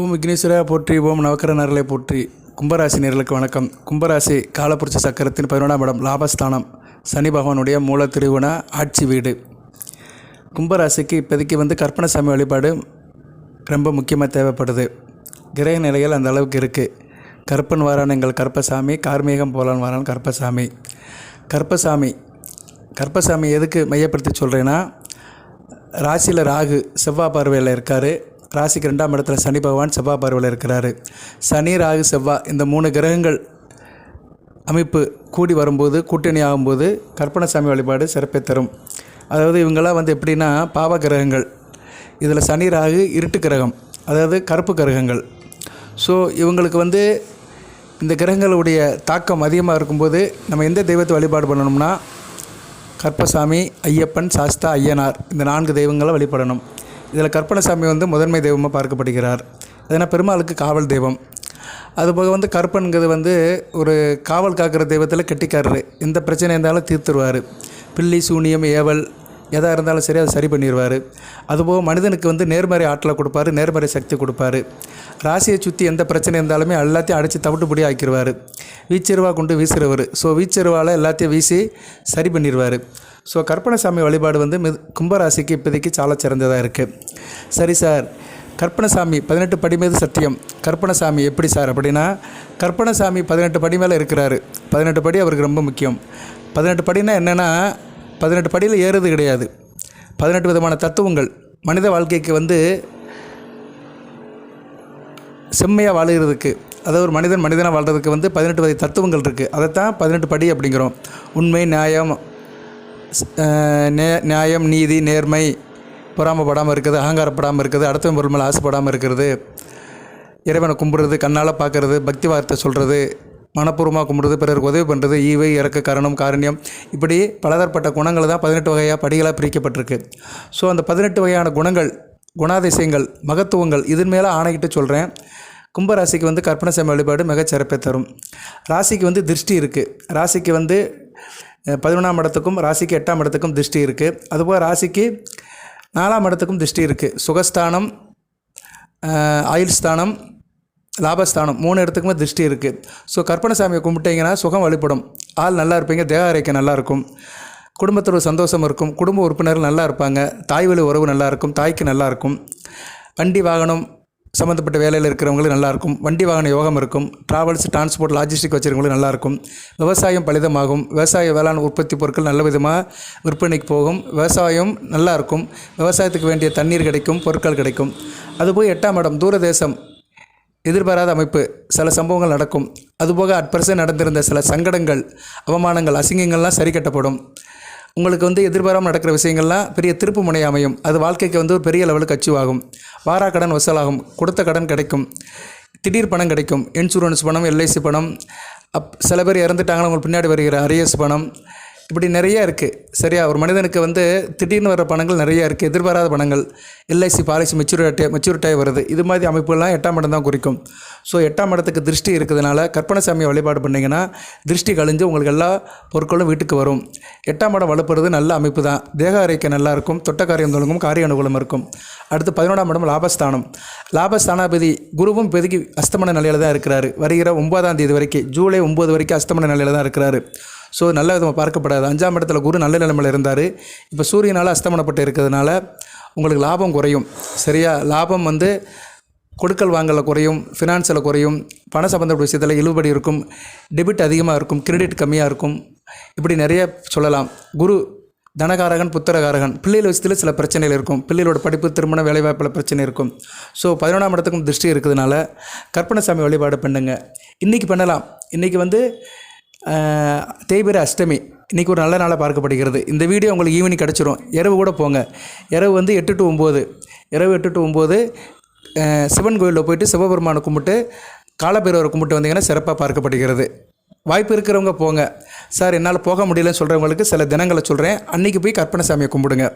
ஓம் விக்னேஸ்வரா போற்றி ஓம் நவக்கரநர்களை போற்றி. கும்பராசி நேர்களுக்கு வணக்கம். கும்பராசி காலப்புரட்சி சக்கரத்தின் பதினொன்றாம் இடம் லாபஸ்தானம். சனி பகவானுடைய மூல திருகுண ஆட்சி வீடு. கும்பராசிக்கு இப்போதைக்கு வந்து கற்பனசாமி வழிபாடு ரொம்ப முக்கியமாக தேவைப்படுது. கிரக நிலைகள் அந்த அளவுக்கு இருக்குது கற்பன் வாரான் எங்கள் கற்பசாமி கார்மீகம் போலான் வாரான் கற்பசாமி கற்பசாமி கற்பசாமி எதுக்கு மையப்படுத்தி சொல்கிறேன்னா ராசியில் ராகு செவ்வாய் பார்வையில் இருக்கார். ராசிக்கு ரெண்டாம் இடத்துல சனி பகவான் செவ்வாய் பார்வையில் இருக்கிறாரு. சனி ராகு செவ்வாய் இந்த மூணு கிரகங்கள் அமைப்பு கூடி வரும்போது கூட்டணி ஆகும்போது கற்பனசாமி வழிபாடு சிறப்பை தரும். அதாவது இவங்களாம் வந்து எப்படின்னா பாவ கிரகங்கள். இதில் சனி ராகு இருட்டு கிரகம் அதாவது கருப்பு கிரகங்கள். ஸோ இவங்களுக்கு வந்து இந்த கிரகங்களுடைய தாக்கம் அதிகமாக இருக்கும்போது நம்ம எந்த தெய்வத்தை வழிபாடு பண்ணணும்னா கற்பசாமி ஐயப்பன் சாஸ்தா ஐயனார் இந்த நான்கு தெய்வங்களை வழிபடணும். இதில் கற்பனசாமி வந்து முதன்மை தெய்வமாக பார்க்கப்படுகிறார். அதனால் பெருமாளுக்கு காவல் தெய்வம். அதுபோக வந்து கற்பன்கிறது வந்து ஒரு காவல் காக்கிற தெய்வத்தில் கெட்டிக்காரரு. எந்த பிரச்சனை இருந்தாலும் தீர்த்துருவார். பில்லி சூனியம் ஏவல் எதாக இருந்தாலும் சரி அதை சரி பண்ணிடுவார். அதுபோக மனிதனுக்கு வந்து நேர்மறை ஆற்றலை கொடுப்பாரு நேர்மறை சக்தி கொடுப்பாரு. ராசியை சுற்றி எந்த பிரச்சனை இருந்தாலுமே எல்லாத்தையும் அடித்து தவிட்டுப்படி ஆக்கிடுவார் வீச்செருவா கொண்டு வீசுகிறவர் ஸோ வீச்செருவால் எல்லாத்தையும் வீசி சரி பண்ணிடுவார். ஸோ கற்பனசாமி வழிபாடு வந்து மிது கும்பராசிக்கு இப்போதைக்கு சால சிறந்ததாக இருக்குது சரி சார் கற்பனசாமி பதினெட்டு படி மீது சத்தியம். கற்பனசாமி எப்படி சார் அப்படின்னா கற்பனசாமி பதினெட்டு படி மேலே இருக்கிறாரு. பதினெட்டு படி அவருக்கு ரொம்ப முக்கியம். பதினெட்டு படினா என்னென்னா பதினெட்டு படியில் ஏறுறது கிடையாது. பதினெட்டு விதமான தத்துவங்கள். மனித வாழ்க்கைக்கு வந்து செம்மையாக வாழுகிறதுக்கு அதாவது ஒரு மனிதன் மனிதனாக வாழ்கிறதுக்கு வந்து பதினெட்டு வகை தத்துவங்கள் இருக்குது அதைத்தான் பதினெட்டு படி அப்படிங்கிறோம். உண்மை நியாயம் நே நியாயம் நீதி நேர்மை பொறாமப்படாமல் இருக்குது அகங்காரப்படாமல் இருக்குது அடுத்த பொருள் மேலே ஆசைப்படாமல் இருக்கிறது. இறைவனை கும்பிடுறது கண்ணால் பார்க்கறது பக்தி வார்த்தை சொல்கிறது மனப்பூர்வமாக கும்பிடுறது பிறருக்கு உதவி பண்ணுறது ஈவை இறக்க கரணம் காரண்யம். இப்படி பலதரப்பட்ட குணங்கள் தான் பதினெட்டு வகையாக படிகளாக பிரிக்கப்பட்டிருக்கு. ஸோ அந்த பதினெட்டு வகையான குணங்கள் குணாதிசயங்கள் மகத்துவங்கள் இதன் மேலே ஆணையிட்டு சொல்கிறேன் கும்பராசிக்கு வந்து கற்பனசாமி வழிபாடு மிகச்சிறப்பை தரும். ராசிக்கு வந்து திருஷ்டி இருக்குது ராசிக்கு வந்து பதினொன்றாம் இடத்துக்கும் ராசிக்கு எட்டாம் இடத்துக்கும் திருஷ்டி இருக்குது அதுபோல் ராசிக்கு நாலாம் இடத்துக்கும் திருஷ்டி இருக்குது சுகஸ்தானம் ஆயுள் ஸ்தானம் லாபஸ்தானம் மூணு இடத்துக்குமே திருஷ்டி இருக்குது ஸோ கற்பனசாமியை கும்பிட்டீங்கன்னா சுகம் வழிபடும். ஆள் நல்லா இருப்பீங்க தேக ஆரோக்கியம் நல்லா இருக்கும். குடும்பத்தோட சந்தோஷம் இருக்கும். குடும்ப உறுப்பினர்கள் நல்லா இருப்பாங்க. தாய் வழி உறவு நல்லாயிருக்கும் தாய்க்கு நல்லா இருக்கும். வண்டி வாகனம் சம்மந்தப்பட்ட வேலையில் இருக்கிறவங்களுக்கு நல்லாயிருக்கும் வண்டி வாகன யோகம் இருக்கும். ட்ராவல்ஸ் டிரான்ஸ்போர்ட் லாஜிஸ்டிக் வச்சுருக்கவங்களுக்கு நல்லாயிருக்கும் விவசாயம் பலிதமாகும். விவசாய வேளாண் உற்பத்தி பொருட்கள் நல்ல விதமாக விற்பனைக்கு போகும். விவசாயம் நல்லாயிருக்கும் விவசாயத்துக்கு வேண்டிய தண்ணீர் கிடைக்கும். பொருட்கள் கிடைக்கும். அதுபோய் எட்டாம் இடம் தூரதேசம். எதிர்பாராத அமைப்பு. சில சம்பவங்கள் நடக்கும். அதுபோக அட்பர்சன் நடந்திருந்த சில சங்கடங்கள் அவமானங்கள் அசிங்கங்கள்லாம் சரி கட்டப்படும். உங்களுக்கு வந்து எதிர்பாராமல் நடக்கிற விஷயங்கள்லாம் பெரிய திருப்பு முனை அமையும். அது வாழ்க்கைக்கு வந்து ஒரு பெரிய லெவலுக்கு அச்சீவ் ஆகும். வாரா கடன் வசூலாகும். கொடுத்த கடன் கிடைக்கும். திடீர் பணம் கிடைக்கும். இன்சூரன்ஸ் பணம் எல்ஐசி பணம். அப் சில பேர் இறந்துட்டாங்கன்னா உங்களுக்கு பின்னாடி வருகிற அரியஸ் பணம். இப்படி நிறைய இருக்குது சரியா? ஒரு மனிதனுக்கு வந்து திடீர்னு வர பணங்கள் நிறைய இருக்குது எதிர்பாராத பணங்கள் எல்ஐசி பாலிசி மெச்சூரிட்டி மெச்சூரிட்டாக வருது. இது மாதிரி அமைப்புகள்லாம் எட்டாம் இடம் தான் குறிக்கும். ஸோ எட்டாம் இடத்துக்கு திருஷ்டி இருக்கிறதுனால கற்பனசாமியை வழிபாடு பண்ணிங்கன்னா திருஷ்டி கழிஞ்சு உங்களுக்கு எல்லா பொருட்களும் வீட்டுக்கு வரும். எட்டாம் இடம் வலுப்படுறது நல்ல அமைப்பு தான். தேக ஆரோக்கியம் நல்லா இருக்கும். தொட்ட காரியம் தொடங்கும் காரிய அனுகூலம் இருக்கும். அடுத்து பதினோராம் இடம் லாபஸ்தானம். லாபஸ்தானாபதி குருவும் இப்போதைக்கு அஸ்தமன நிலையில் தான் இருக்கிறாரு. வருகிற ஒன்பதாம் தேதி வரைக்கும் ஜூலை ஒம்பது வரைக்கும் அஸ்தமன நிலையில் தான் இருக்கிறாரு. ஸோ நல்ல விதமாக பார்க்கப்படாது. அஞ்சாம் இடத்துல குரு நல்ல நிலைமையில் இருந்தார். இப்போ சூரியனால் அஸ்தமனப்பட்டு இருக்கிறதுனால உங்களுக்கு லாபம் குறையும். சரியா? லாபம் வந்து கொடுக்கல் வாங்கலை குறையும் ஃபினான்ஸில் குறையும் பண சம்பந்தப்பட்ட விஷயத்தில் இழுபடி இருக்கும் டெபிட் அதிகமாக இருக்கும் கிரெடிட் கம்மியாக இருக்கும். இப்படி நிறைய சொல்லலாம். குரு தனகாரகன் புத்திரகாரகன். பிள்ளைகள் விஷயத்தில் சில பிரச்சனைகள் இருக்கும். பிள்ளைகளோட படிப்பு திருமண வேலைவாய்ப்பில் பிரச்சனை இருக்கும். ஸோ பதினொன்றாம் இடத்துக்கும் திருஷ்டி இருக்கிறதுனால கற்பனசாமி வழிபாடு பண்ணுங்கள் இன்றைக்கி பண்ணலாம். இன்றைக்கி வந்து தேய்பிர அஷ்டமி. இன்றைக்கி ஒரு நல்ல நாளாக பார்க்கப்படுகிறது. இந்த வீடியோ உங்களுக்கு ஈவினிங் கிடச்சிரும். இரவு கூட போங்க. இரவு வந்து எட்டு டு ஒம்பது இரவு எட்டு டு ஒம்பது சிவன் கோயிலில் போயிட்டு சிவபெருமானை கும்பிட்டு காலபைரவரை கும்பிட்டு வந்தீங்கன்னா சிறப்பாக பார்க்கப்படுகிறது. வாய்ப்பு இருக்கிறவங்க போங்க. சார் என்னால் போக முடியலன்னு சொல்கிறவங்களுக்கு சில தினங்களை சொல்கிறேன் அன்றைக்கி போய் கற்பனை சாமியை கும்பிடுங்க.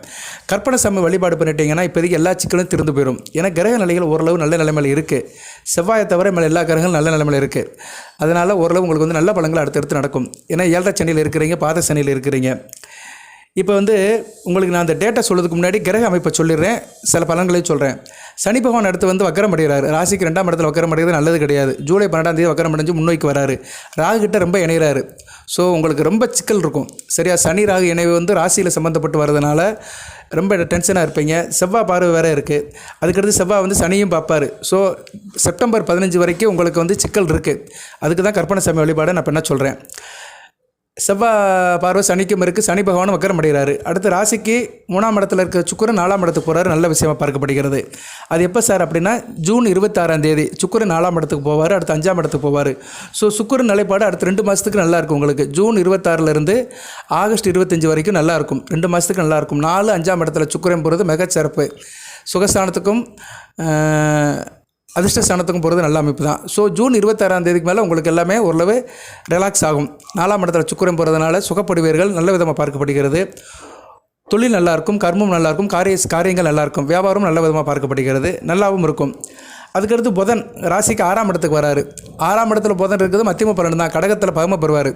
கற்பனை சாமி வழிபாடு பண்ணிட்டீங்கன்னா இப்போதைக்கு எல்லா சிக்கலும் திருந்து போயிடும் ஏன்னா கிரக நிலைகள் ஓரளவு நல்ல நிலைமையில் இருக்குது செவ்வாயை தவிர மேலே எல்லா கிரகங்களும் நல்ல நிலைமையில் இருக்குது அதனால் ஓரளவு உங்களுக்கு வந்து நல்ல பழங்கள் அடுத்தடுத்து நடக்கும். ஏன்னா ஏழரை சனியில் இருக்கிறீங்க பாத சனியில் இருக்கிறீங்க. இப்போ வந்து உங்களுக்கு நான் அந்த டேட்டா சொல்கிறதுக்கு முன்னாடி கிரக அமைப்பை சொல்லிடுறேன். சில பலன்களையும் சொல்கிறேன் சனி பகவான் அடுத்து வந்து வக்கரம் அடைகிறாரு. ராசிக்கு ரெண்டாம் இடத்துல வக்கரம் அடைகிறது நல்லது கிடையாது. ஜூலை பன்னெண்டாம் தேதி வக்கரம் அடைஞ்சு முன்னோக்கி வராரு. ராகு கிட்ட ரொம்ப இணைகிறாரு. ஸோ உங்களுக்கு ரொம்ப சிக்கல் இருக்கும். சரியா? சனி ராகு இணைவு வந்து ராசியில் சம்மந்தப்பட்டு வர்றதுனால ரொம்ப டென்ஷனாக இருப்பீங்க. செவ்வாய் பார்வை வேறு இருக்குது அதுக்கடுத்து செவ்வாய் வந்து சனியும் பார்ப்பார். ஸோ செப்டம்பர் பதினஞ்சு வரைக்கும் உங்களுக்கு வந்து சிக்கல் இருக்குது அதுக்கு தான் கற்பனை சாமி வழிபாடை நான் இப்போ என்ன சொல்கிறேன் செவ்வாய் பார்வை சனிக்கும் இருக்குது சனி பகவானும் வக்கரம் அடைகிறாரு. அடுத்து ராசிக்கு மூணாம் இடத்துல இருக்க சுக்கிரன் நாலாம் இடத்துக்கு போகிறாரு நல்ல விஷயமாக பார்க்கப்படுகிறது. அது எப்போ சார் அப்படின்னா ஜூன் இருபத்தாறாம் தேதி சுக்கரன் நாலாம் இடத்துக்கு போவார். அடுத்து அஞ்சாம் இடத்துக்கு போவார். ஸோ சுக்கரன் நிலைப்பாடு அடுத்து ரெண்டு மாதத்துக்கு நல்லாயிருக்கும் உங்களுக்கு. ஜூன் இருபத்தாறுலேருந்து ஆகஸ்ட் இருபத்தஞ்சி வரைக்கும் நல்லாயிருக்கும் ரெண்டு மாதத்துக்கு நல்லாயிருக்கும் நாலு அஞ்சாம் இடத்துல சுக்கரன் போகிறது மிகச்சிறப்பு. சுகஸ்தானத்துக்கும் அதிர்ஷ்டஸ்தானத்துக்கும் போகிறது நல்ல அமைப்பு தான் ஸோ ஜூன் இருபத்தாறாம் தேதிக்கு மேலே உங்களுக்கு எல்லாமே ஓரளவு ரிலாக்ஸ் ஆகும். நாலாம் இடத்துல சுக்கரம் போகிறதுனால சுகப்படுவீர்கள் நல்ல விதமாக பார்க்கப்படுகிறது. தொழில் நல்லாயிருக்கும் கர்மம் நல்லாயிருக்கும் காரிய காரியங்கள் நல்லாயிருக்கும் வியாபாரம் நல்ல விதமாக பார்க்கப்படுகிறது. நல்லாவும் இருக்கும். அதுக்கடுத்து புதன் ராசிக்கு ஆறாம் இடத்துக்கு வராரு. ஆறாம் இடத்துல புதன் இருக்கிறது மத்தியம பலன் தான் கடகத்தில் பகம பெறுவார்.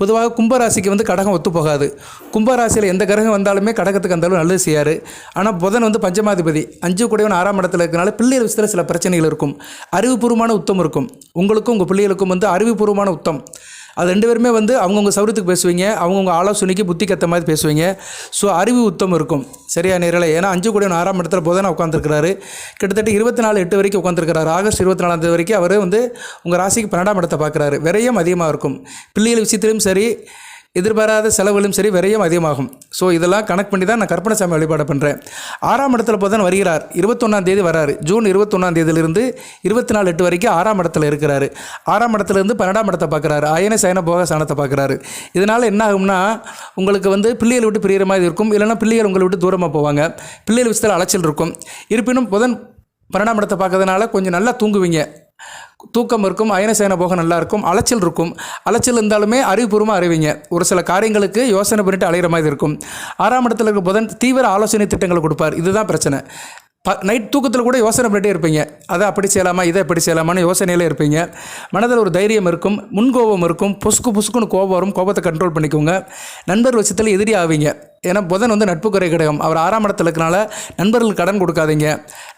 பொதுவாக கும்ப ராசிக்கு வந்து கடகம் ஒத்து போகாது. கும்ப ராசியில் எந்த கிரகம் வந்தாலுமே கடகத்துக்கு அந்தளவு நல்லது செய்யார் ஆனால் புதன் வந்து பஞ்சமாதிபதி. அஞ்சு கூடவன் ஆறாம் இடத்துல இருக்கனால பிள்ளைகள் விஷயத்தில் சில பிரச்சனைகள் இருக்கும். அறிவுபூர்வமான உத்தம் இருக்கும். உங்களுக்கும் உங்கள் பிள்ளைகளுக்கும் வந்து அறிவுபூர்வமான உத்தம். அது ரெண்டு பேருமே வந்து அவங்கவுங்க சௌரியத்துக்கு பேசுவீங்க அவங்கவுங்க ஆலோசனைக்கு புத்தி கத்த மாதிரி பேசுவீங்க. ஸோ அறிவு உத்தம் இருக்கும். சரியா நேரில்? ஏன்னா அஞ்சு கூட ஆறாம் இடத்துல புதனா உட்காந்துருக்கிறாரு கிட்டத்தட்ட இருபத்தி நாலு எட்டு வரைக்கும் உட்காந்துருக்கிறாரு ஆகஸ்ட் இருபத்தி நாலாம் தேதி வரைக்கும் அவர் வந்து உங்கள் ராசிக்கு பன்னெண்டாம் இடத்தை பார்க்குறாரு. விரையும் அதிகமாக இருக்கும். பிள்ளைகள் விஷயத்திலும் சரி எதிர்பாராத செலவுகளும் சரி விரையும் அதிகமாகும். ஸோ இதெல்லாம் கணக்கு பண்ணி தான் நான் கற்பனை சாமி வழிபாடு பண்ணுறேன் ஆறாம் இடத்துல புதன் வருகிறார். இருபத்தொன்னாம் தேதி வராரு. ஜூன் இருபத்தொன்னாம் தேதியிலிருந்து இருபத்தி நாலு எட்டு வரைக்கும் ஆறாம் இடத்துல இருக்கிறாரு. ஆறாம் இடத்துலேருந்து பன்னெண்டாம் இடத்தை பார்க்குறாரு. அயன சயன போக சாணத்தை பார்க்குறாரு. இதனால் என்ன ஆகும்னா உங்களுக்கு வந்து பிள்ளைகளை விட்டு பிரியிற மாதிரி இருக்கும். இல்லைன்னா பிள்ளைகள் உங்களை விட்டு தூரமாக போவாங்க. பிள்ளைகள் விஷயத்தில் அலைச்சல் இருக்கும். இருப்பினும் புதன் பன்னெண்டாம் இடத்தை பார்க்கறதுனால கொஞ்சம் நல்லா தூங்குவீங்க. தூக்கம் இருக்கும் அயனசேன போக நல்லா இருக்கும் அலைச்சல் இருக்கும். அலைச்சல் இருந்தாலுமே அறிவுபூர்வமாக அறிவிங்க. ஒரு சில காரியங்களுக்கு யோசனை பண்ணிட்டு அலையிற மாதிரி இருக்கும். ஆறாம் இடத்துல இருக்க புதன் தீவிர ஆலோசனை திட்டங்களை கொடுப்பார். இதுதான் பிரச்சனை. ப நைட் தூக்கத்தில் கூட யோசனை பண்ணிட்டே இருப்பீங்க. அதை அப்படி செய்யலாமா இதை எப்படி செய்யலாமான்னு யோசனையிலே இருப்பீங்க. மனதில் ஒரு தைரியம் இருக்கும் முன்கோபம் இருக்கும். பொசுக்கு புசுக்குன்னு கோபம் வரும். கோபத்தை கண்ட்ரோல் பண்ணிக்கோங்க. நண்பர் விஷயத்தில் எதிரி ஆவீங்க. ஏன்னா புதன் வந்து நட்பு குறை கிடைக்கும் அவர் ஆறாம் இடத்துல இருக்கனால நண்பர்களுக்கு கடன் கொடுக்காதீங்க.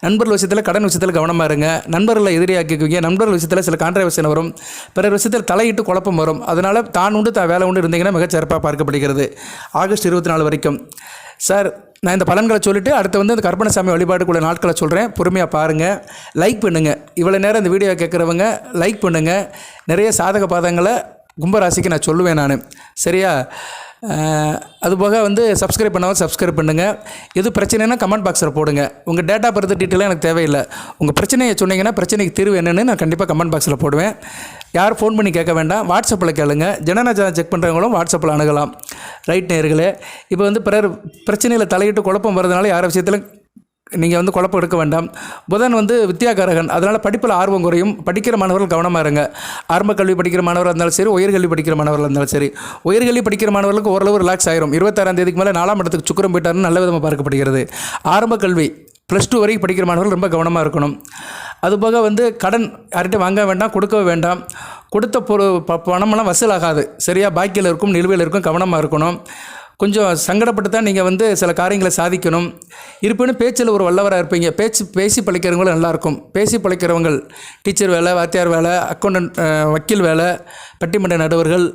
நண்பர்கள் விஷயத்தில் கடன் விஷயத்தில் கவனமாக இருங்க. நண்பர்களை எதிரியாக்கிக்குவீங்க. நண்பர்கள் விஷயத்தில் சில கான்ட்ரவர்ஷன் வரும். பிறர் விஷயத்தில் தலையிட்டு குழப்பம் வரும். அதனால் தான் உண்டு தான் வேலை உண்டு இருந்தீங்கன்னா மிகச்சிறப்பாக பார்க்கப்படுகிறது. ஆகஸ்ட் இருபத்தி நாலு வரைக்கும். சார் நான் இந்த பலன்களை சொல்லிவிட்டு அடுத்து வந்து இந்த கற்பனசாமி வழிபாடுக்குள்ள நாட்களை சொல்கிறேன் பொறுமையாக பாருங்கள் லைக் பண்ணுங்கள் இவ்வளோ நேரம் இந்த வீடியோ கேட்குறவங்க லைக் பண்ணுங்கள் நிறைய சாதக பாதங்களை கும்பராசிக்கு நான் சொல்லுவேன் நான். சரியா? அதுபோக வந்து சப்ஸ்கிரைப் பண்ணாமல் சப்ஸ்கிரைப் பண்ணுங்கள் எது பிரச்சனைனா கமெண்ட் பாக்ஸில் போடுங்க. உங்கள் டேட்டா பர்த் டீட்டெயிலாக எனக்கு தேவையில்லை. உங்கள் பிரச்சனையை சொன்னீங்கன்னா பிரச்சனைக்கு தீர்வு என்னென்னு நான் கண்டிப்பாக கமெண்ட் பாக்ஸில் போடுவேன். யார் ஃபோன் பண்ணி கேட்க வேண்டாம். வாட்ஸ்அப்பில் கேளுங்க. ஜனநாயகம் செக் பண்ணுறவங்களும் வாட்ஸ்அப்பில் அணுகலாம். ரைட் நேர்களே இப்போ வந்து பிறர் பிரச்சனையில் தலையிட்டு குழப்பம் வரதுனால யார் விஷயத்தில் நீங்கள் வந்து குழப்பம் எடுக்க வேண்டாம். புதன் வந்து வித்யாகாரகன். அதனால் படிப்பில் ஆர்வம் குறையும். படிக்கிற மாணவர்கள் கவனமாக இருங்க. ஆரம்ப கல்வி படிக்கிற மாணவராக இருந்தாலும் சரி உயர்கல்வி படிக்கிற மாணவர்களாக இருந்தாலும் சரி. உயர்கல்வி படிக்கிற மாணவர்களுக்கு ஓரளவு ரிலாக்ஸ் ஆயிரும். இருபத்தாறாம் தேதிக்கு மேலே நாலாம் இடத்துக்கு சுக்கரம் போயிட்டாருன்னு நல்ல விதமாக பார்க்கப்படுகிறது. ஆரம்ப கல்வி ப்ளஸ் டூ வரைக்கும் படிக்கிற மாணவர்கள் ரொம்ப கவனமாக இருக்கணும். அதுபோக வந்து கடன் யார்கிட்ட வாங்க வேண்டாம் கொடுக்க வேண்டாம். கொடுத்த பொரு ப- பணமெல்லாம் வசூலாகாது. சரியாக பாக்கியில் இருக்கும் நிலுவையில் இருக்கும் கவனமாக இருக்கணும். கொஞ்சம் சங்கடப்பட்டு தான் நீங்கள் வந்து சில காரியங்களை சாதிக்கணும். இருப்பினும் பேச்சில் ஒரு வல்லவராக இருப்பீங்க. பேச்சு பேசி பழிக்கிறவங்களும் நல்லாயிருக்கும். பேசி பழிக்கிறவங்கள் டீச்சர் வேலை வாத்தியார் வேலை அக்கௌண்டன்ட் வக்கீல் வேலை பட்டிமன்ற நடுவர்கள்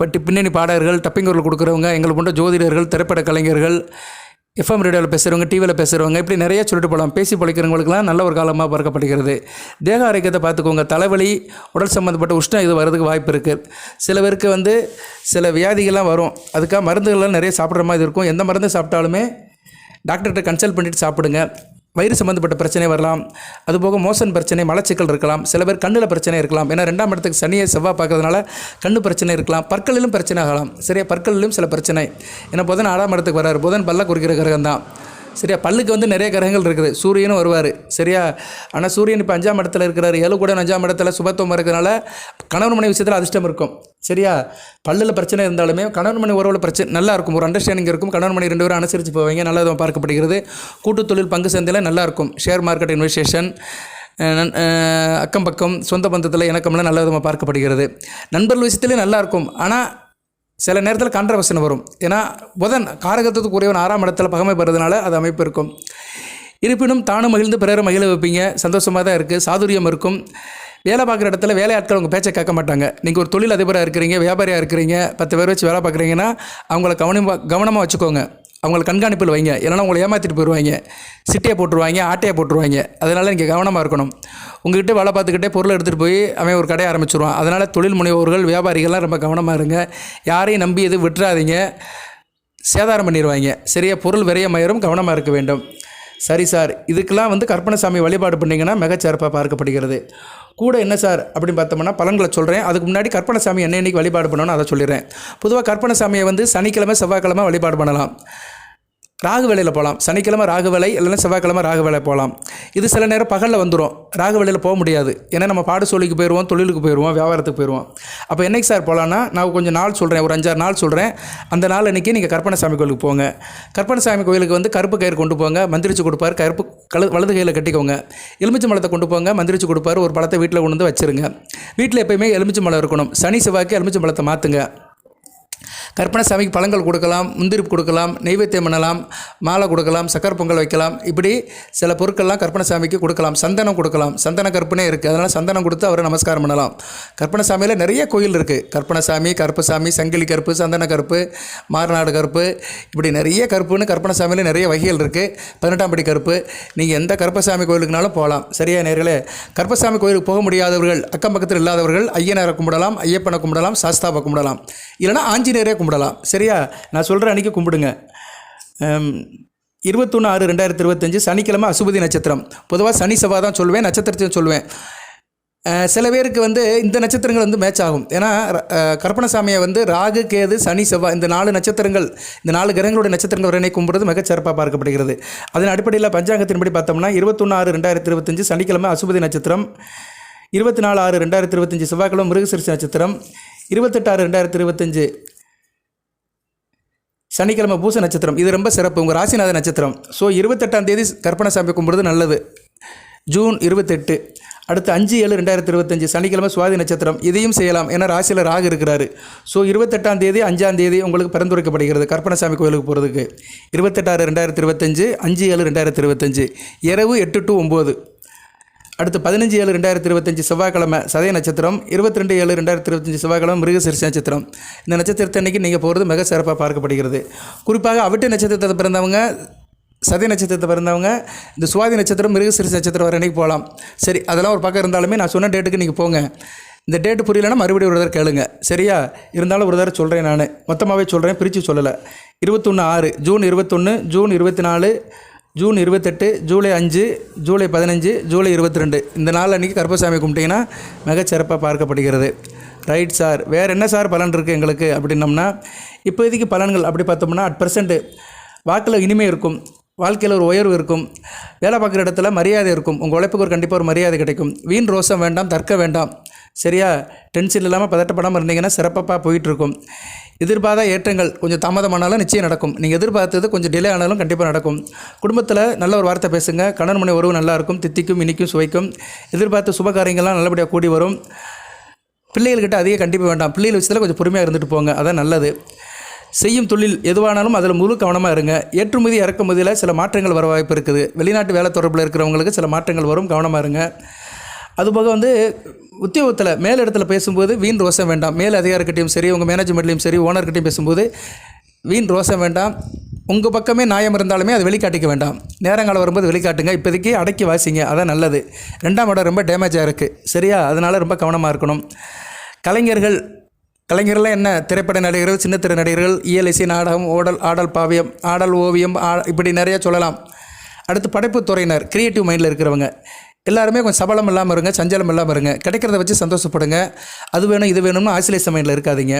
பட்டி பின்னணி பாடகர்கள் டப்பிங் கொடுக்குறவங்க எங்களை போன்ற ஜோதிடர்கள் திரைப்பட கலைஞர்கள் எஃப்எம் ரேடியோவில் பேசுகிறவங்க டிவியில் பேசுகிறவங்க இப்படி நிறைய சொல்லிட்டு போகலாம் பேசி பழைக்கிறவங்களுக்குலாம் நல்ல ஒரு காலமாக பார்க்கப்படுகிறது. தேக ஆரோக்கியத்தை பார்த்துக்கோங்க. தலைவலி உடல் சம்மந்தப்பட்ட உஷ்ணம் இது வரதுக்கு வாய்ப்பு இருக்குது சில பேருக்கு வந்து சில வியாதிகள்லாம் வரும். அதுக்காக மருந்துகள்லாம் நிறைய சாப்பிட்ற மாதிரி இருக்கும். எந்த மருந்து சாப்பிட்டாலுமே டாக்டர்கிட்ட கன்சல்ட் பண்ணிவிட்டு சாப்பிடுங்க. வயிறு சம்மந்தப்பட்ட பிரச்சனை வரலாம். அதுபோக மோசன் பிரச்சனை மலச்சிக்கல் இருக்கலாம். சில பேர் கண்ணில் பிரச்சனை இருக்கலாம். ஏன்னா ரெண்டாம் இடத்துக்கு சனியை செவ்வாய் பார்க்கறதுனால கண்ணு பிரச்சனை இருக்கலாம். பற்களிலும் பிரச்சனை ஆகலாம். சரியா? பற்களிலும் சில பிரச்சனை. ஏன்னா புதன் ஆறாம் இடத்துக்கு வராரு புதன் பல்ல குறிக்கிற கிரகம் தான் சரியா? பல்லுக்கு வந்து நிறைய கிரகங்கள் இருக்குது. சூரியனும் வருவார். சரியா? ஆனால் சூரியன் இப்போ அஞ்சாம் இடத்துல இருக்கிறார். ஏழு கூட அஞ்சாம் இடத்துல சுபத்துவம் இருக்கிறதுனால கணவன் மனைவி விஷயத்தில் அதிர்ஷ்டம் இருக்கும். சரியா? பல்லில் பிரச்சனை இருந்தாலுமே கணவன் மனைவி உறவில் பிரச்சனை நல்லா இருக்கும். ஒரு அண்டர்ஸ்டாண்டிங் இருக்கும். கணவன் மனைவி ரெண்டு பேரும் அனுசரித்து போவீங்க. நல்லா தான் பார்க்கப்படுகிறது. கூட்டுத் தொழில் பங்கு சந்தையில் நல்லா இருக்கும். ஷேர் மார்க்கெட் இன்வெஸ்டேஷன் நன்- அக்கம் பக்கம் சொந்த பந்தத்தில் இணக்கம்லாம் நல்ல விதமாக பார்க்கப்படுகிறது. நண்பர்கள் விஷயத்துலேயும் நல்லா இருக்கும். ஆனால் சில நேரத்தில் கான்ட்ரவர்ஷன் வரும். ஏன்னா புதன் காரகத்துக்கு உரியவன் ஆறாம் இடத்துல பகமை பெறதுனால அது அமைப்பு இருக்கும். இருப்பினும் தானும் மகிழ்ந்து பிறரை மகிழ வைப்பீங்க. சந்தோஷமாக தான் இருக்குது சாதுரியம் இருக்கும். வேலை பார்க்குற இடத்துல வேலையாட்கள் உங்கள் பேச்சை கேட்க மாட்டாங்க. நீங்கள் ஒரு தொழில் அதிபராக இருக்கிறீங்க வியாபாரியாக இருக்கிறீங்க பத்து பேர் வச்சு வேலை பார்க்குறீங்கன்னா அவங்கள கவனமாக கவனமாக வச்சுக்கோங்க. அவங்கள கண்காணிப்பில் வைங்க. இல்லைனா உங்களை ஏமாற்றிட்டு போயிடுவாங்க. சிட்டையை போட்டுருவாங்க ஆட்டையை போட்டுருவாங்க. அதனால் நீங்கள் கவனமாக இருக்கணும். உங்ககிட்ட வேலை பார்த்துக்கிட்டே பொருளை எடுத்துகிட்டு போய் அவன் ஒரு கடையை ஆரம்பிச்சிருவான். அதனால் தொழில் முனைவோர்கள் வியாபாரிகள்லாம் ரொம்ப கவனமாக இருங்க. யாரையும் நம்பி எதுவும் விட்டுறாதீங்க. சேதாரம் பண்ணிடுவாங்க. சரியா பொருள் விரயமாயிரும் கவனமாக இருக்க வேண்டும். சரி சார் இதுக்கெல்லாம் வந்து கற்பனைசாமி வழிபாடு பண்ணிங்கன்னா மிகச்சிறப்பாக பார்க்கப்படுகிறது. கூட என்ன சார் அப்படின்னு பார்த்தோம்னா பலன்களை சொல்கிறேன் அதுக்கு முன்னாடி கற்பனைசாமி என்ன இன்றைக்கி வழிபாடு பண்ணணும்னு அதை சொல்லிடுறேன். பொதுவாக கற்பனைசாமியை வந்து சனிக்கிழமை செவ்வாய்க்கிழமை வழிபாடு பண்ணலாம். ராகு வேலையில் போகலாம் சனிக்கிழமை ராகு வேலை இல்லைன்னா செவ்வாய்க்கிழமை ராகு வேலை போகலாம் இது சில நேரம் பகலில் வந்துடும் ராகு வேலையில் போக முடியாது. ஏன்னா நம்ம பாடசொல்லிக்கு போயிடுவோம் தொழிலுக்கு போயிடுவோம் வியாபாரத்துக்கு போயிடுவோம் அப்போ என்னைக்கு சார் போகலான்னா நான் கொஞ்சம் நாள் சொல்கிறேன் ஒரு அஞ்சாறு நாள் சொல்கிறேன் அந்த நாள் அன்றைக்கி நீங்கள் கற்பனைசாமி கோயிலுக்கு போங்க. கற்பனைசாமி கோயிலுக்கு வந்து கருப்பு கயிறு கொண்டு போங்க. மந்திரிச்சு கொடுப்பாரு. கருப்பு கழு வலது கையில் கட்டிக்கோங்க. எலுமிச்சை மலத்தை கொண்டு போங்க. மந்திரிச்சு கொடுப்பாரு. ஒரு பழத்தை வீட்டில் கொண்டு வந்து வச்சுருங்க. வீட்டில் எப்பயுமே எலுமிச்சை மலம் இருக்கணும். சனி செவ்வாய்க்கு எலுமிச்சை மலத்தை மாற்றுங்க கற்பனை சாமிக்கு பழங்கள் கொடுக்கலாம் முந்திரி கொடுக்கலாம் நெய்வேத்தியம் பண்ணலாம் மாலை கொடுக்கலாம் சக்கரை பொங்கல் வைக்கலாம். இப்படி சில பொருட்கள்லாம் கற்பனை சாமிக்கு கொடுக்கலாம். சந்தனம் கொடுக்கலாம். சந்தன கற்பனை இருக்குது அதனால் சந்தனம் கொடுத்து அவரை நமஸ்காரம் பண்ணலாம். கற்பனை சாமியில் நிறைய கோயில் இருக்குது கற்பனை சாமி கருப்பசாமி சங்கிலி கருப்பு சந்தன கருப்பு மாரநாடு கருப்பு. இப்படி நிறைய கருப்புன்னு கற்பனை சாமியில் நிறைய வகைகள் இருக்குது பதினெட்டாம் படி கருப்பு. நீங்கள் எந்த கருப்பசாமி கோயிலுக்குனாலும் போகலாம். சரியா நேர்களே? கருப்பசாமி கோயிலுக்கு போக முடியாதவர்கள் அக்கம் பக்கத்தில் இல்லாதவர்கள் ஐயனாரை கும்பிடலாம் ஐயப்பனை கும்பிடலாம் சாஸ்தாவை கும்பிடலாம். இல்லைனா ஆஞ்சநேயரை கும்பிடலாம். சரியா? நான் சொல்கிற அன்றைக்கி கும்பிடுங்க. இருபத்தொன்று ஆறு ரெண்டாயிரத்தி இருபத்தஞ்சு சனிக்கிழமை அசுபதி நட்சத்திரம். பொதுவாக சனி செவ்வாய் தான் சொல்லுவேன் நட்சத்திரத்தையும் சொல்லுவேன் சில பேருக்கு வந்து இந்த நட்சத்திரங்கள் வந்து மேட்ச் ஆகும். ஏன்னா அஹ் கற்பனசாமியை வந்து ராகு கேது சனி செவ்வாய் இந்த நாலு நட்சத்திரங்கள் இந்த நாலு கிரகங்களுடைய நட்சத்திரங்கள் உடனே கும்பிடுறது மிகச்சிறப்பாக பார்க்கப்படுகிறது. அதன் அடிப்படையில் பஞ்சாங்கத்தின்படி பார்த்தோம்னா இருபத்தொன்று ஆறு ரெண்டாயிரத்தி இருபத்தஞ்சு சனிக்கிழமை அசுபதி நட்சத்திரம் இருபத்தி நாலு ஆறு ரெண்டாயிரத்தி இருபத்தஞ்சு செவ்வாய்க்கிழமை மிருகசிரிசி நட்சத்திரம் இருபத்தெட்டு ஆறு ரெண்டாயிரத்தி இருபத்தஞ்சு சனிக்கிழமை பூச நட்சத்திரம். இது ரொம்ப சிறப்பு. உங்கள் ராசிநாத நட்சத்திரம். ஸோ இருபத்தெட்டாம் தேதி கற்பனைசாமி கும்பிடுறது நல்லது. ஜூன் இருபத்தெட்டு. அடுத்து அஞ்சு ஏழு ரெண்டாயிரத்தி இருபத்தஞ்சு. சனிக்கிழமை சுவாதி நட்சத்திரம். இதையும் செய்யலாம். ஏன்னா ராசியில் ராகு இருக்கிறாரு. ஸோ இருபத்தெட்டாம் தேதி அஞ்சாம் தேதி உங்களுக்கு பரிந்துரைக்கப்படுகிறது கற்பனைசாமி கோயிலுக்கு போகிறதுக்கு இருபத்தெட்டாறு ரெண்டாயிரத்தி இருபத்தஞ்சு. அஞ்சு ஏழு ரெண்டாயிரத்தி இருபத்தஞ்சு. இரவு எட்டு டு ஒம்பது. அடுத்து பதினஞ்சு ஏழு ரெண்டாயிரத்தி இருபத்தஞ்சி செவ்வாய்க்கிழமை சதய நட்சத்திரம் இருபத்தி ரெண்டு ஏழு ரெண்டாயிரத்தி இருபத்தஞ்சி செவ்வாய்க்கிழமை மிருகசரிசி நட்சத்திரம். இந்த நட்சத்திரத்தை அன்னைக்கு நீங்கள் போகிறது மிக சிறப்பாக பார்க்கப்படுகிறது. குறிப்பாக அவிட்ட நட்சத்திரத்தை பிறந்தவங்க சதய நட்சத்திரத்தை பிறந்தவங்க இந்த சுவாதி நட்சத்திரம் மிருகசரிசி நட்சத்திரம் வர அன்றைக்கி போகலாம். சரி அதெல்லாம் ஒரு பக்கம் இருந்தாலுமே நான் சொன்ன டேட்டுக்கு நீங்கள் போங்க. இந்த டேட்டு புரியலன்னா மறுபடியும் ஒரு தடவை கேளுங்க. சரியா? இருந்தாலும் ஒரு தடவை சொல்கிறேன் நான். மொத்தமாகவே சொல்கிறேன் பிரித்து சொல்லலை. இருபத்தொன்று ஆறு ஜூன் இருபத்தொன்று ஜூன் இருபத்தி நாலு ஜூன் இருபத்தெட்டு ஜூலை அஞ்சு ஜூலை பதினஞ்சு ஜூலை இருபத்தி ரெண்டு இந்த நாள் அன்றைக்கி கருப்பசாமி கும்பிட்டிங்கன்னா மிகச்சிறப்பாக பார்க்கப்படுகிறது. ரைட் சார் வேறு என்ன சார் பலன் இருக்குது எங்களுக்கு அப்படின்னம்னா இப்போதைக்கு பலன்கள் அப்படி பார்த்தோம்னா அட் பர்சன்ட் வாக்கில் இனிமை இருக்கும் வாழ்க்கையில் ஒரு உயர்வு இருக்கும் வேலை பார்க்குற இடத்துல மரியாதை இருக்கும் உங்கள் உழைப்புக்கு ஒரு கண்டிப்பாக ஒரு மரியாதை கிடைக்கும். வீண் ரோசம் வேண்டாம் தர்க்க வேண்டாம். சரியா? டென்ஷன் இல்லாமல் பதட்டப்படாமல் இருந்தீங்கன்னா சிறப்பாக போயிட்டுருக்கும். எதிர்பாராத ஏற்றங்கள் கொஞ்சம் தாமதமானாலும் நிச்சயம் நடக்கும். நீங்கள் எதிர்பார்த்தது கொஞ்சம் டிலே ஆனாலும் கண்டிப்பாக நடக்கும். குடும்பத்தில் நல்ல ஒரு வார்த்தை பேசுங்க. கணவன் மனை உறவு நல்லா இருக்கும். தித்திக்கும் இனிக்கும் சுவைக்கும். எதிர்பார்த்த சுபகாரியங்கள்லாம் நல்லபடியாக கூடி வரும். பிள்ளைகள்கிட்ட அதிக கண்டிப்பாக வேண்டாம். பிள்ளைகள் விஷயத்தில் கொஞ்சம் பொறுமையாக இருந்துட்டு போங்க. அதான் நல்லது. செய்யும் தொழில் எதுவானாலும் அதில் முழு கவனமாக இருங்க. ஏற்றுமதி இறக்குமதியில் சில மாற்றங்கள் வர வாய்ப்பு இருக்குது. வெளிநாட்டு வேலை தொடர்பில் இருக்கிறவங்களுக்கு சில மாற்றங்கள் வரும். கவனமாக இருங்க. அதுபோக வந்து உத்தியோகத்தில் மேல் இடத்துல பேசும்போது வீண் ரோசம் வேண்டாம். மேல் அதிகாரிக்கிட்டையும் சரி உங்கள் மேனேஜ்மெண்ட்லேயும் சரி ஓனர்கிட்டையும் பேசும்போது வீண் ரோசம் வேண்டாம். உங்கள் பக்கமே நியாயம் இருந்தாலுமே அது வெளிக்காட்டிக்க வேண்டாம். நேரங்காலம் வரும்போது வெளிக்காட்டுங்க. இப்போதைக்கு அடக்கி வாசிங்க. அதான் நல்லது. ரெண்டாம் இடம் ரொம்ப டேமேஜாக இருக்குது சரியா? அதனால் ரொம்ப கவனமாக இருக்கணும். கலைஞர்கள் கலைஞர்லாம் என்ன? திரைப்பட நடிகர்கள் சின்ன திரை நடிகர்கள் இயலிசை நாடகம் ஓடல் ஆடல் பாவியம் ஆடல் ஓவியம் ஆ- இப்படி நிறையா சொல்லலாம். அடுத்து படைப்புத்துறையினர் கிரியேட்டிவ் மைண்டில் இருக்கிறவங்க. எல்லாருமே கொஞ்சம் சபலம் இல்லாமல் இருங்க சஞ்சலம் இல்லாமல் இருங்க. கிடைக்கிறத வச்சு சந்தோஷப்படுங்க. அது வேணும் இது வேணும்னு ஆசிரியர் சமையலில் இருக்காதீங்க.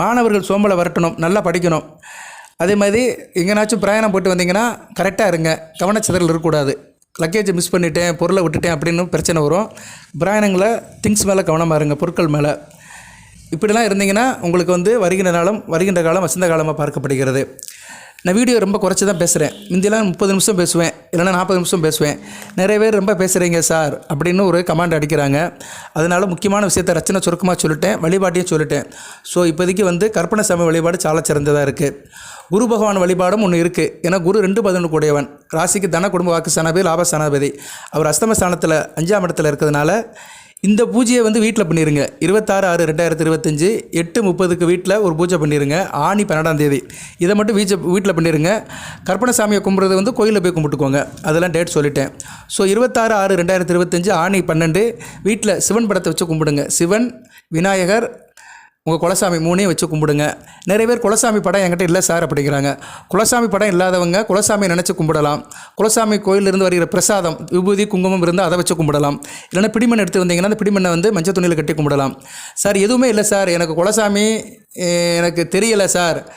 மாணவர்கள் சோம்பலை வரட்டணும் நல்லா படிக்கணும். அதே மாதிரி எங்கேனாச்சும் பிரயாணம் போட்டு வந்தீங்கன்னா கரெக்டாக இருங்க. கவனச்சிதறல் இருக்கக்கூடாது. லக்கேஜை மிஸ் பண்ணிட்டேன் பொருளை விட்டுட்டேன் அப்படின்னு பிரச்சனை வரும். பிரயாணங்களை திங்ஸ் மேலே கவனமாக இருங்க பொருட்கள் மேலே. இப்படிலாம் இருந்தீங்கன்னா உங்களுக்கு வந்து வருகின்ற நாளும் வருகின்ற காலம் வசந்த காலமாக பார்க்கப்படுகிறது. நான் வீடியோ ரொம்ப குறைச்சி தான் பேசுகிறேன் முந்தியெல்லாம் முப்பது நிமிஷம் பேசுவேன். இல்லைன்னா நாற்பது நிமிஷம் பேசுவேன். நிறைய பேர் ரொம்ப பேசுகிறீங்க சார் அப்படின்னு ஒரு கமாண்ட் அடிக்கிறாங்க. அதனால் முக்கியமான விஷயத்தை ரச்சனை சுருக்கமாக சொல்லிட்டேன் வழிபாட்டையும் சொல்லிட்டேன். ஸோ இப்போதைக்கு வந்து கற்பனை சமய வழிபாடு சால சிறந்ததாக இருக்குது குரு பகவான் வழிபாடும் ஒன்று இருக்குது ஏன்னா குரு ரெண்டு பதினொன்று கூடியவன். ராசிக்கு தன குடும்ப வாக்கு சனாபதி லாப சனாபதி. அவர் அஸ்தம ஸ்தானத்தில் அஞ்சாம் இடத்துல இருக்கிறதுனால இந்த பூஜையை வந்து வீட்டில் பண்ணிடுங்க இருபத்தாறு ஆறு ரெண்டாயிரத்தி இருபத்தஞ்சி எட்டு முப்பதுக்கு வீட்டில் ஒரு பூஜை பண்ணிடுங்க ஆணி பன்னெண்டாம் தேதி. இதை மட்டும் வீச்ச வீட்டில் பண்ணிடுங்க கற்பனை சாமியை கும்பிட்றது வந்து கோயிலில் போய் கும்பிட்டுக்கோங்க. அதெல்லாம் டேட் சொல்லிட்டேன். ஸோ இருபத்தாறு ஆறு ரெண்டாயிரத்தி இருபத்தஞ்சி ஆணி பன்னெண்டு வீட்டில் சிவன் படத்தை வச்சு கும்பிடுங்க. சிவன் விநாயகர் உங்கள் குலசாமி மூணையும் வச்சு கும்பிடுங்க. நிறைய பேர் குலசாமி படம் என்கிட்ட இல்லை சார் அப்படிங்கிறாங்க. குலசாமி படம் இல்லாதவங்க குலசாமி நினச்சி கும்பிடலாம். குலசாமி கோயிலிருந்து வருகிற பிரசாதம் விபூதி குங்குமம் இருந்தால் அதை வச்சு கும்பிடலாம். இல்லைன்னா பிடிமண் எடுத்து வந்தீங்கன்னா அந்த பிடிமண்ணை வந்து மஞ்சள் துணியில் கட்டி கும்பிடலாம். சார் எதுவுமே இல்லை சார். எனக்கு குலசாமி எனக்கு தெரியலை சார்.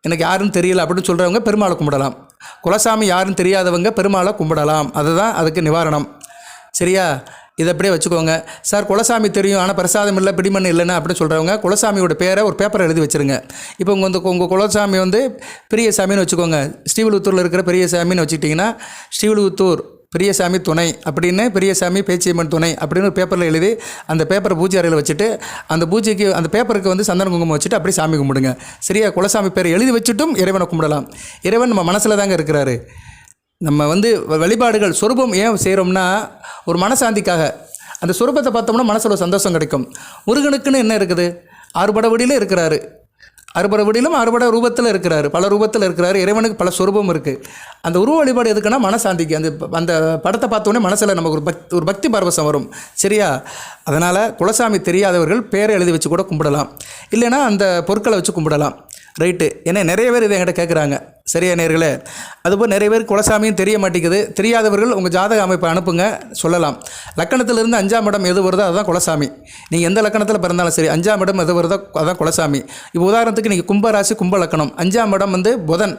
எனக்கு யாருன்னு தெரியல அப்படின்னு சொல்கிறவங்க பெருமாளை கும்பிடலாம். குலசாமி யாருன்னு தெரியாதவங்க பெருமாளை கும்பிடலாம். அதுதான் அதுக்கு நிவாரணம். சரியா? இதை அப்படியே வச்சுக்கோங்க. சார் குலசாமி தெரியும். ஆனால் பிரசாதம் இல்லை பிடிமண் இல்லைன்னு அப்படின்னு சொல்கிறவங்க குலசாமியோட பேரை ஒரு பேப்பர் எழுதி வச்சுருங்க. இப்போ உங்கள் வந்து உங்கள் குலசாமி வந்து பெரிய சாமின்னு வச்சுக்கோங்க. ஸ்ரீவிலுத்தூரில் இருக்கிற பெரிய சாமின்னு வச்சுக்கிட்டிங்கன்னா ஸ்ரீவில்புத்தூர் பெரியசாமி துணை அப்படின்னு பெரியசாமி பேச்சியம்மன் துணை அப்படின்னு ஒரு பேப்பரில் எழுதி அந்த பேப்பரை பூஜை அறையில் வச்சுட்டு அந்த பூஜைக்கு அந்த பேப்பருக்கு வந்து சந்தன குங்குமம் வச்சுட்டு அப்படியே சாமி கும்பிடுங்க. சரியா? குலசாமி பேரை எழுதி வச்சுட்டும் இறைவனை கும்பிடலாம். இறைவன் நம்ம மனசில் தாங்க இருக்கிறாரு. நம்ம வந்து வ- வழிபாடுகள் சொரூபம் ஏன் செய்கிறோம்னா ஒரு மனசாந்திக்காக. அந்த சொரூபத்தை பார்த்தோம்னா மனசில் ஒரு சந்தோஷம் கிடைக்கும். முருகனுக்குன்னு என்ன இருக்குது? அறுபட வடியில் இருக்கிறாரு. அறுபட வடியிலும் அறுபட ரூபத்தில் இருக்கிறாரு. பல ரூபத்தில் இருக்கிறாரு. இறைவனுக்கு பல சொரூபம் இருக்குது அந்த உருவ வழிபாடு எதுக்குன்னா மனசாந்திக்கு. அந்த அந்த படத்தை பார்த்தோன்னே மனசில் நமக்கு ஒரு பக்தி ஒரு பக்தி பரவசம் வரும். சரியா? அதனால் குலசாமி தெரியாதவர்கள் பேரை எழுதி வச்சு கூட கும்பிடலாம். இல்லைன்னா அந்த பொருட்களை வச்சு கும்பிடலாம். ரைட்டு ஏன்னா நிறைய பேர் இதை என்கிட்ட கேட்குறாங்க சரியா நேர்களே? அதுபோல் நிறைய பேர் குலசாமியும் தெரிய மாட்டேங்குது. தெரியாதவர்கள் உங்கள் ஜாதக அமைப்பை அனுப்புங்க. சொல்லலாம். லக்கணத்திலிருந்து அஞ்சாம் இடம் எது வருதோ அதுதான் குலசாமி. நீங்கள் எந்த லக்கணத்தில் பிறந்தாலும் சரி அஞ்சாம் இடம் எது வருதோ அதுதான் குலசாமி. இப்போ உதாரணத்துக்கு நீங்கள் கும்பராசி கும்ப லக்கணம். அஞ்சாம் இடம் வந்து புதன்.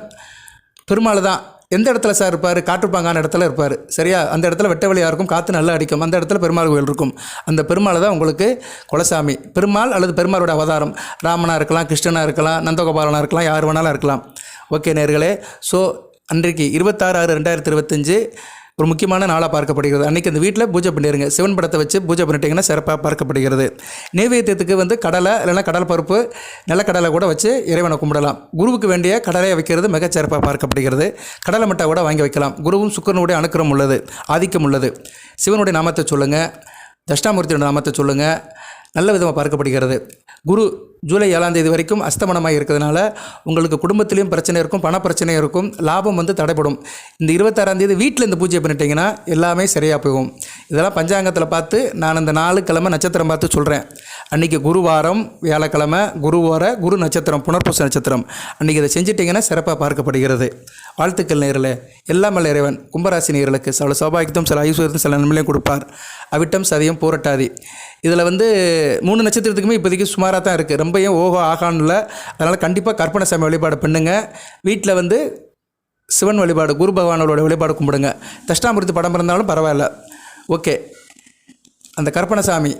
பெருமாள் தான். எந்த இடத்துல சார் இருப்பார்? காற்றுப்பாங்கான இடத்துல இருப்பார். சரியா? அந்த இடத்துல வெட்ட வழியாக இருக்கும் காற்று நல்லா அடிக்கும். அந்த இடத்துல பெருமாள் கோயில் இருக்கும். அந்த பெருமாள் தான் உங்களுக்கு குலசாமி. பெருமாள் அல்லது பெருமாளோட அவதாரம். ராமனாக இருக்கலாம் கிருஷ்ணனாக இருக்கலாம் நந்தகோபாலனாக இருக்கலாம் யார் வேணாலும் இருக்கலாம். ஓகே நேர்களே ஸோ அன்றைக்கு இருபத்தாறு ஆறு ரெண்டாயிரத்தி இருபத்தஞ்சு ஒரு முக்கியமான நாளாக பார்க்கப்படுகிறது. அன்றைக்கி அந்த வீட்டில் பூஜை பண்ணிடுங்க சிவன் படத்தை வச்சு பூஜை பண்ணிட்டீங்கன்னா சிறப்பாக பார்க்கப்படுகிறது. நைவேத்தியத்துக்கு வந்து கடலை இல்லைன்னா கடல் பருப்பு நிலக்கடலை கூட வச்சு இறைவனை கும்பிடலாம். குருவுக்கு வேண்டிய கடலையை வைக்கிறது மிக சிறப்பாக பார்க்கப்படுகிறது. கடலை மட்டை கூட வாங்கி வைக்கலாம். குருவும் சுக்கரனுடைய அனுக்கிரம் உள்ளது ஆதிக்கம் உள்ளது. சிவனுடைய நாமத்தை சொல்லுங்கள் தஷ்டாமூர்த்தியோட நாமத்தை சொல்லுங்கள் நல்ல விதமாக பார்க்கப்படுகிறது. குரு ஜூலை ஏழாம் தேதி வரைக்கும் அஸ்தமனமாக இருக்கிறதுனால உங்களுக்கு குடும்பத்திலையும் பிரச்சனை இருக்கும் பண பிரச்சனை இருக்கும் லாபம் வந்து தடைப்படும் இந்த இருபத்தாறாம் தேதி வீட்டில் இந்த பூஜை பண்ணிட்டீங்கன்னா எல்லாமே சரியாக போகும். இதெல்லாம் பஞ்சாங்கத்தில் பார்த்து நான் இந்த நாலு கிழமை நட்சத்திரம் பார்த்து சொல்கிறேன் அன்றைக்கி குருவாரம் வியாழக்கிழமை குருவார குரு நட்சத்திரம் புனர்பூச நட்சத்திரம். அன்றைக்கி இதை செஞ்சிட்டிங்கன்னா சிறப்பாக பார்க்கப்படுகிறது. வாழ்த்துக்கள் நேரில் எல்லாம் வல்ல இறைவன் கும்பராசி நேர்களுக்கு சில சௌபாகியத்தும் சில ஐஸ்வர்யத்தும் சில நன்மையும் கொடுப்பார். அவிட்டம் சதியம் போரட்டாதி. இதில் வந்து மூணு நட்சத்திரத்துக்குமே இப்போதைக்கு சுமாராக தான் இருக்குது ரொம்பவும் ஓஹோ ஆகான்னு இல்லை அதனால் கண்டிப்பாக கற்பனை சாமி வழிபாடு பண்ணுங்க. வீட்டில் வந்து சிவன் வழிபாடு குரு பகவானோட வழிபாடு கும்பிடுங்க. தஷ்டாமூர்த்தி படம் இருந்தாலும் பரவாயில்ல. ஓகே. அந்த கற்பனசாமி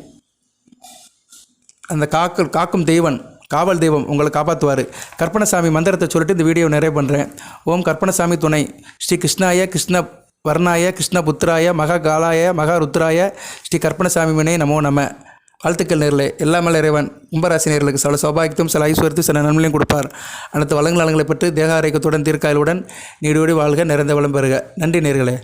அந்த காக்கு காக்கும் தெய்வன் காவல் தெய்வம் உங்களை காப்பாற்றுவார் கற்பனசாமி மந்திரத்தை சொல்லிட்டு இந்த வீடியோ நிறைய பண்ணுறேன் ஓம் கற்பனசாமி துணை. ஸ்ரீ கிருஷ்ணாய கிருஷ்ண வர்ணாய கிருஷ்ண புத்திராய மகா காலாய மகா ருத்ராய ஸ்ரீ கற்பனசாமி வினை நமோ நம. வாழ்த்துக்கள் நேரில் எல்லாமல் இறைவன். கும்பராசி நேர்களுக்கு சில சௌபாகியத்தும் சில ஐஸ்வர்யத்தையும் சில நன்மையும் கொடுப்பார். அனைத்து வளங்கள் நலங்களை பெற்று தேக ஆரோக்கியத்துடன் தீர்க்காயலுடன் நீடோடி வாழ்க நிறைந்த வளம் பெறுக. நன்றி நேர்களே.